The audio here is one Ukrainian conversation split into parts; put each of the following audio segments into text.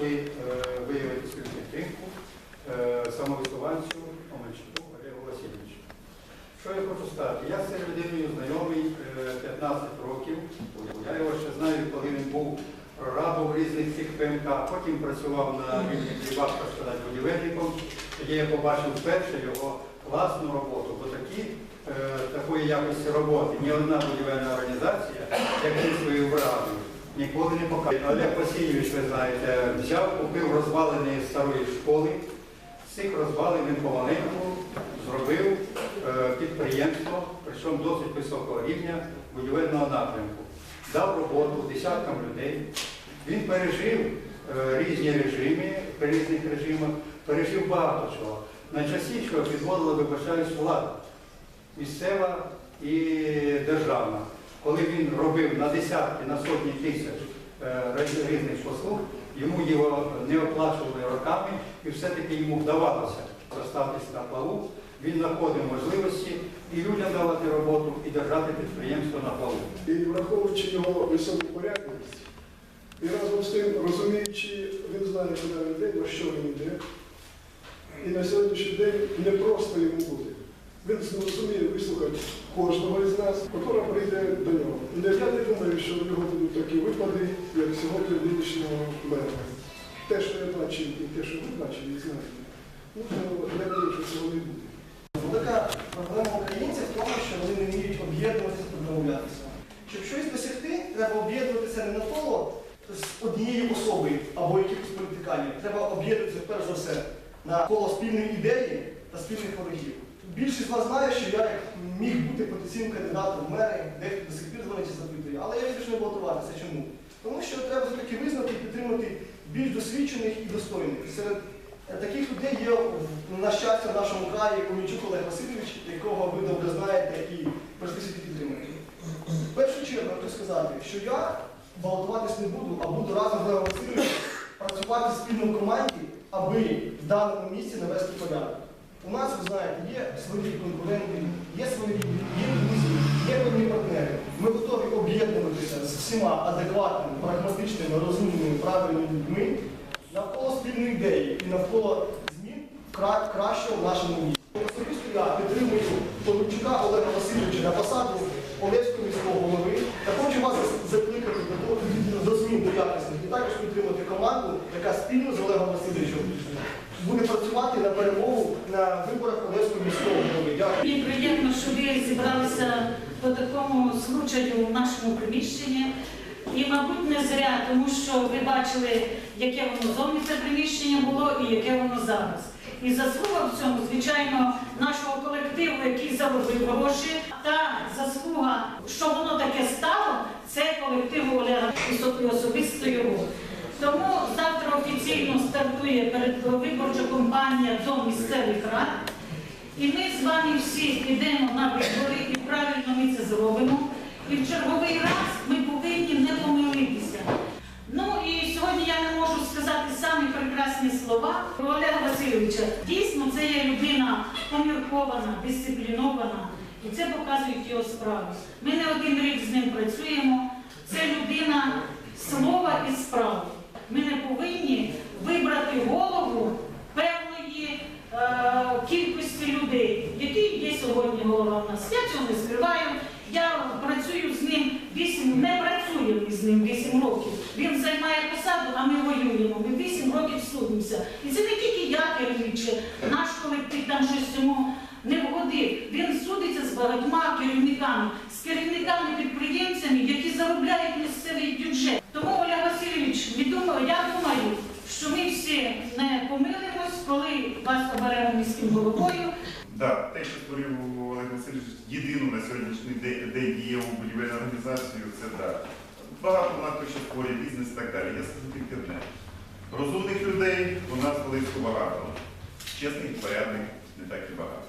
прийшли е, виявити свою підтримку е, самовисуванцю Омельчуку Олегу Васильовичу. Що я хочу сказати? Я з цією людиною знайомий е, 15 років. Я його ще знаю, коли він був прорабом різних цих ПМК, потім працював на рівні хлібах, так сказати, будівельником. Тоді я побачив вперше його класну роботу, бо такі, е, такої якості роботи ні одна будівельна організація, як він свою врадою, ніколи не показує. Олег Васильович, ви знаєте, взяв, купив розвалені старої школи. З цих розвалин він помаленьку зробив е, підприємство, причому досить високого рівня будівельного напрямку. Дав роботу десяткам людей. Він пережив е, різні режими, при різних режимах, пережив багато чого. Найчастіше підводила, вибачаюсь, влада місцева і державна. Коли він робив на десятки, на сотні тисяч е, різних послуг, йому його не оплачували роками, і все-таки йому вдавалося зостатись на плаву. Він знаходив можливості і людям давати роботу, і держати підприємство на плаву. І враховуючи його високу порядність, і разом з тим розуміючи, він знає, куди він йде, на що він йде. І на сьогоднішній день не просто йому бути. Він зрозуміє вислухати кожного із нас, який прийде до нього. І Я не думаю, що в нього будуть такі випади, як сьогодні нинішнього мера. Те, що я бачив, і те, що ви бачили, і знаєте. Ну, я думаю, що цього не буде. Велика проблема українців в тому, що вони не вміють об'єднуватися та домовлятися. Щоб щось досягти, треба об'єднуватися не навколо з однією особою або якихось політиканів. Треба об'єднуватися перш за все навколо спільної ідеї та спільних ворогів. Більшість з вас знає, що я міг бути потенційним кандидатом в мери, дехто до сих пір дзвонить і запитує, але я вирішив не балотуватися. Чому? Тому що треба все-таки визнати і підтримати більш досвідчених і достойних. Серед Таких людей є, на щастя, в нашому краї Комічук Олег Васильович, якого ви добре знаєте і сюди підтримати. В першу чергу хочу сказати, що я балотуватись не буду, а буду разом з Олегом Васильовичем працювати спільно в команді, аби в даному місці навести порядок. У нас, ви знаєте, є свої конкуренти, є свої є друзі, є певні партнери. Ми готові об'єднуватися з всіма адекватними, прагматичними, розумними, правильними людьми навколо спільної ідеї і навколо змін кра- кращого в нашому місті. Особисто я підтримую Половчука Олега Васильовича на посаду Олевського міського голови та хочу вас закликати до, змін до якості і також підтримати команду, яка спільно з Олегом Васильовичем буде працювати на перемогу на виборах Олевського міського голови. Дякую. Мені приємно, що ви зібралися по такому случаю в нашому приміщенні. І, мабуть, не зря, тому що ви бачили, яке воно зовні це приміщення було і яке воно зараз. І заслуга в цьому, звичайно, нашого колективу, який заробив гроші, та заслуга, що воно таке стало, це колективу Олега і особисто його. Тому завтра офіційно стартує передвиборча кампанія до місцевих рад. І ми з вами всі підемо на вибори, і правильно ми це зробимо. І в черговий раз ми повинні не помилитися. Ну і сьогодні я не можу сказати самі прекрасні слова про Олега Васильовича. Дійсно, це є людина поміркована, дисциплінована, і це показують його справи. Ми не один рік з ним працюємо. Це людина слова і справи. Ми не повинні вибрати голову певної е, кількості людей, які є сьогодні голова в нас. Я цього не скриваю. Я працюю з ним 8, не працюємо з ним 8 років. Він займає посаду, а ми воюємо. Ми 8 років судимося. І це не тільки я керуючи, наш колектив там щось йому не вгодив. Він судиться з багатьма керівниками, з керівниками-підприємцями, які заробляють місцевий бюджет. Тому Оля Васильович, я думаю, що ми всі не помилимось, коли вас оберемо міським головою. Да, те, що створив Олег Васильович єдину на сьогоднішній день дієву будівельну організацію, це так. Багато вона хто ще створює бізнес і так далі. Я скажу тільки одне. Розумних людей у нас близько багато. Чесних, порядних не так і багато.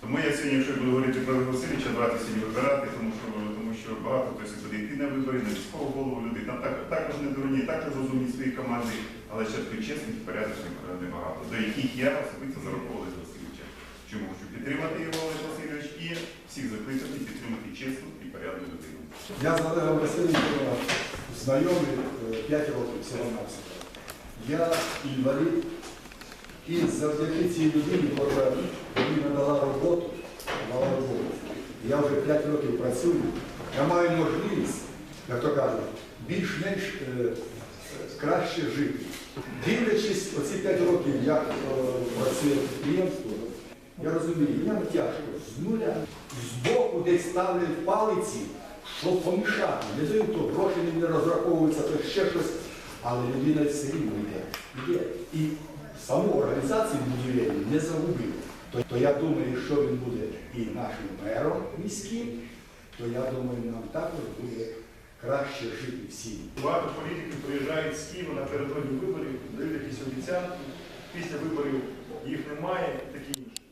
Тому я сьогодні, якщо буду говорити про Васильовича, давайте сьогодні вибирати, тому що, тому що багато хтось буде йти на вибори, на військову голову людей. Там так, також не дурні, також розумні свої команди, але ще таки чесних, порядних небагато, до яких я особисто зараховував Олега Васильовича. Чому хочу підтримати його Васильович і всіх закликати підтримати чесну і порядну людину. Я з Олегом Васильовичем знайомий 5 років всього навсього. Я інвалід, і завдяки цій людині, яка мені надала роботу, дала роботу. Я вже 5 років працюю, я маю можливість, як то кажуть, більш-менш е, краще жити. Дивлячись оці 5 років, як е, працює підприємство, я розумію, нам тяжко з нуля, з боку десь ставлять палиці, щоб помішати. Не дають то гроші не розраховуються, то ще щось. Але людина все рівно йде. йде. І саму організацію будівельну не загубив. То, то я думаю, що він буде і нашим мером міським, то я думаю, нам також буде краще жити всім. Багато політиків приїжджають з Києва напередодні виборів, дають якісь обіцянки, після виборів їх немає, такі інші.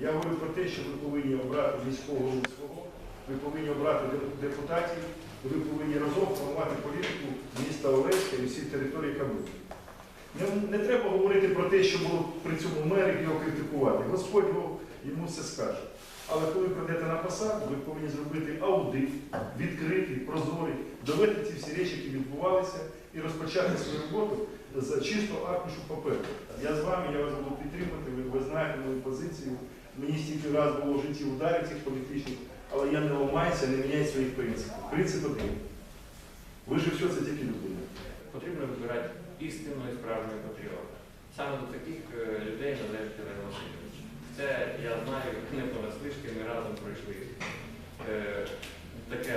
Я говорю про те, що ви повинні обрати міського свого, ви повинні обрати депутатів, ви повинні разом формувати політику міста Олеська і всіх територій Кабулу. Не, не треба говорити про те, що було при цьому мер його критикувати. Господь йому все скаже. Але коли прийдете на посаду, ви повинні зробити аудит, відкритий, прозорий, довести ці всі речі, які відбувалися, і розпочати свою роботу з чисто аркушу паперу. Я з вами, я вас буду підтримувати, ви, ви знаєте мою позицію. Мені стільки раз було в житті ударів цих політичних, але я не ламаюся, не міняю своїх принципів. Принцип один. Ви ж все це тільки людина. Потрібно вибирати істинно і справжнього патріота. Саме до таких е, людей належить Олег Васильович. Це я знаю, не понаслишки, ми разом пройшли е, таке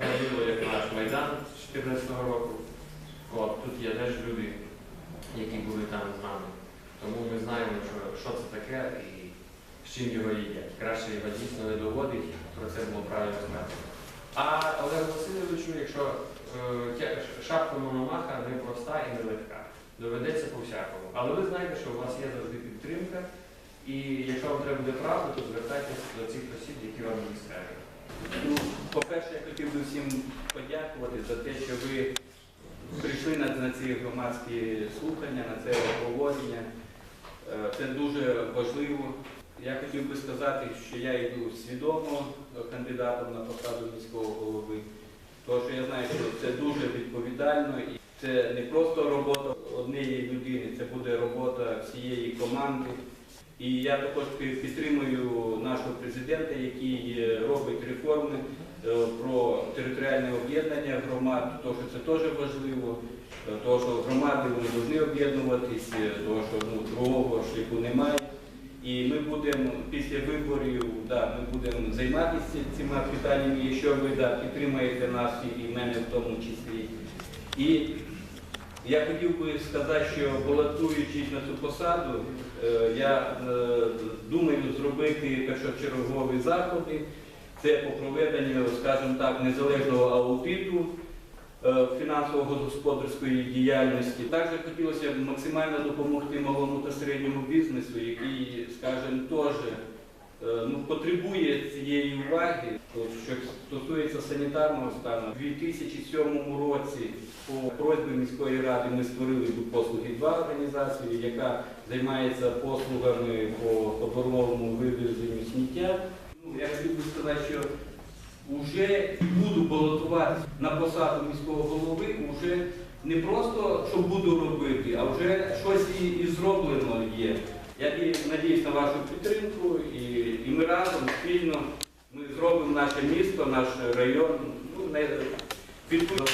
градило, як наш Майдан з 14-го року. От, тут є теж люди, які були там з нами. Тому ми знаємо, що, що це таке і чим його їдять. Краще його дійсно не доводить, про це було правильно сказано. А Олегу Васильовичу, якщо е, шапка Мономаха непроста і нелегка, доведеться по-всякому. Але ви знаєте, що у вас є завжди підтримка, і якщо вам треба буде правда, то звертайтеся до цих осіб, які вам скажуть. Ну, по-перше, я хотів би всім подякувати за те, що ви прийшли на, на ці громадські слухання, на це обговорення. Е, Це дуже важливо. Я хотів би сказати, що я йду свідомо кандидатом на посаду міського голови, тому що я знаю, що це дуже відповідально і це не просто робота однієї людини, це буде робота всієї команди. І я також підтримую нашого президента, який е, робить реформи е, про територіальне об'єднання громад, тому що це теж важливо, е, тому що громади вони повинні об'єднуватись, тому що ну, другого шляху немає. І ми будемо після виборів, да, ми будемо займатися цими питаннями, якщо ви да, підтримаєте нас і- мене в тому числі. І я хотів би сказати, що балотуючись на цю посаду, е, я е, думаю зробити першочергові заходи. Це по проведенню, скажімо так, незалежного аудиту фінансово-господарської діяльності. Також хотілося б максимально допомогти малому та середньому бізнесу, який, скажімо, теж е, ну, потребує цієї уваги. Що стосується санітарного стану, у 2007 році по просьбі міської ради ми створили послуги 2 організацію, яка займається послугами по подворовому вивезенню сміття. Ну, я хотів би сказати, що вже буду балотуватися на посаду міського голови, вже не просто що буду робити, а вже щось і, і зроблено є. Я надіюсь на вашу підтримку, і, і ми разом спільно ми зробимо наше місто, наш район ну, не відповідно.